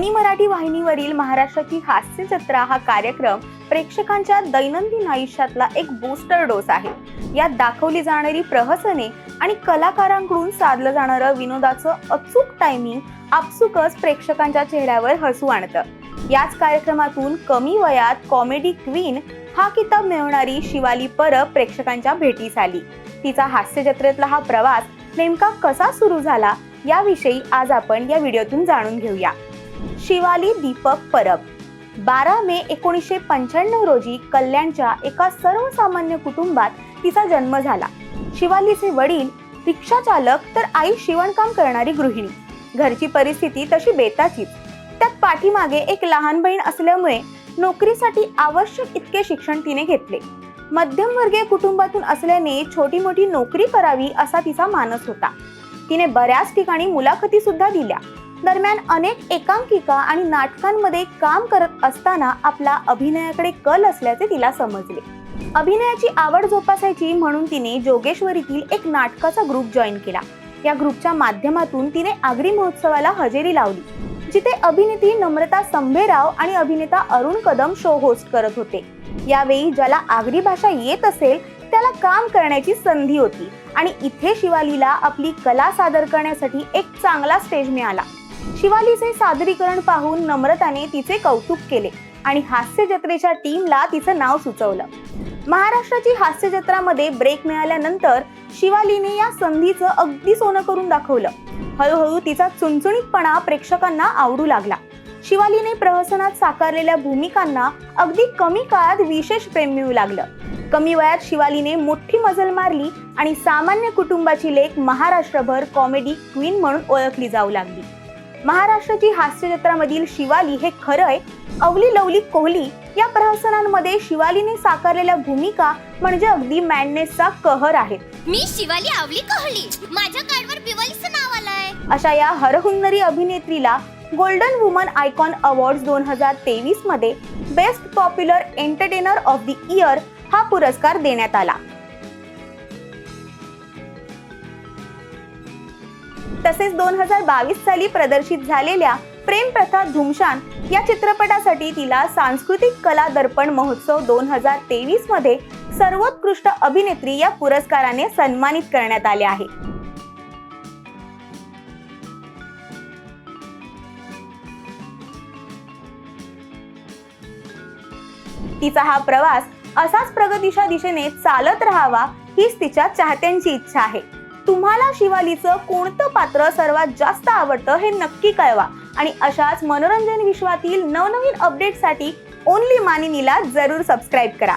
Sony Marathi वाहिनीवरील महाराष्ट्राची हास्य जत्रा हा कार्यक्रम प्रेक्षकांच्या दैनंदिन आयुष्यातला एक बूस्टर डोस आहे. यात दाखवली जाणारी प्रहसने आणि कलाकारांकडून साधलं जाणारं विनोदाचं अचूक टायमिंग आपसुकच प्रेक्षकांच्या चेहऱ्यावर हसू आणतं. याच कार्यक्रमातून कमी वयात कॉमेडी क्वीन हा किताब मिळवणारी शिवाली परब प्रेक्षकांच्या भेटीस आली. तिचा हास्य जत्रेतला हा प्रवास नेमका कसा सुरू झाला याविषयी आज आपण या व्हिडिओतून जाणून घेऊया. शिवाली दीपक परब. बारा मे एकोणीसशे पंच्याण्णव रोजी कल्याणच्या एका सर्वसामान्य कुटुंबात तिचा जन्म झाला. शिवालीचे वडील रिक्षा चालक तर आई शिवणकाम करणारी गृहिणी. घरची परिस्थिती तशी बेताचीच. त्यात पाठीमागे एक लहान बहीण असल्यामुळे नोकरीसाठी आवश्यक इतके शिक्षण तिने घेतले. मध्यमवर्गीय कुटुंबातून असल्याने छोटी मोठी नोकरी करावी असा तिचा मानस होता. तिने बऱ्याच ठिकाणी मुलाखती सुद्धा दिल्या. दरम्यान अनेक एकांकिका आणि नाटकांमध्ये काम करत असताना आपला अभिनयाकडे कल असल्याचे तिला समजले. अभिनयाची आवड जोपासायची म्हणून तिने जोगेश्वरीतील एक नाटकाचा ग्रुप जॉईन केला. या ग्रुपच्या माध्यमातून तिने आगरी महोत्सवाला हजेरी लावली जिथे अभिनेत्री नम्रता संभेराव आणि अभिनेता अरुण कदम शो होस्ट करत होते. यावेळी ज्याला आगरी भाषा येत असेल त्याला काम करण्याची संधी होती आणि इथे शिवालीला आपली कला सादर करण्यासाठी एक चांगला स्टेज मिळाला. शिवालीचे सादरीकरण पाहून नम्रताने तिचे कौतुक केले आणि हास्य जत्रेच्या टीमला तिचं नाव सुचवलं. महाराष्ट्राची हास्य जत्रामध्ये ब्रेक मिळाल्यानंतर शिवालीने या संधीचं अगदी सोनं करून दाखवलं. हळूहळू तिचा चुणचुणीतपणा प्रेक्षकांना आवडू लागला. शिवालीने प्रहसनात साकारलेल्या भूमिकांना अगदी कमी काळात विशेष प्रेम मिळू लागलं. कमी वयात शिवालीने मोठी मजल मारली आणि सामान्य कुटुंबाची लेख महाराष्ट्रभर कॉमेडी क्वीन म्हणून ओळखली जाऊ लागली. महाराष्ट्राची हास्य जत्रामधील शिवाली हे खरंय. अवली लवली कोहली या प्रहसनांमध्ये शिवालीने साकारलेल्या भूमिका म्हणजे अगदी मॅडनेसचा कहर आहेत मी शिवाली आवली कहली. माझ्या कार्डवर बिवालीचं नाव आलंय. अशा या हरहुन्नरी अभिनेत्रीला गोल्डन वुमन आयकॉन अवॉर्ड दोन हजार तेवीसमध्ये best popular entertainer of the year हा पुरस्कार देण्यात आला. तसेच दोन हजार बावीस साली प्रदर्शित झालेल्या प्रेम प्रथा धुमशान या चित्रपटासाठी तिला सांस्कृतिक कला दर्पण महोत्सव दोन हजार तेवीसमध्ये सर्वोत्कृष्ट अभिनेत्री या पुरस्काराने सन्मानित करण्यात आले आहे. तिचा हा प्रवास असाच प्रगतीच्या दिशेने चालत राहावा हीच तिच्या चाहत्यांची इच्छा आहे. तुम्हाला शिवालीचं कोणतं पात्र सर्वात जास्त आवडतं हे नक्की कळवा. आणि अशाच मनोरंजन विश्वातील नवनवीन अपडेटसाठी ओनली मानिनीला जरूर सबस्क्राईब करा.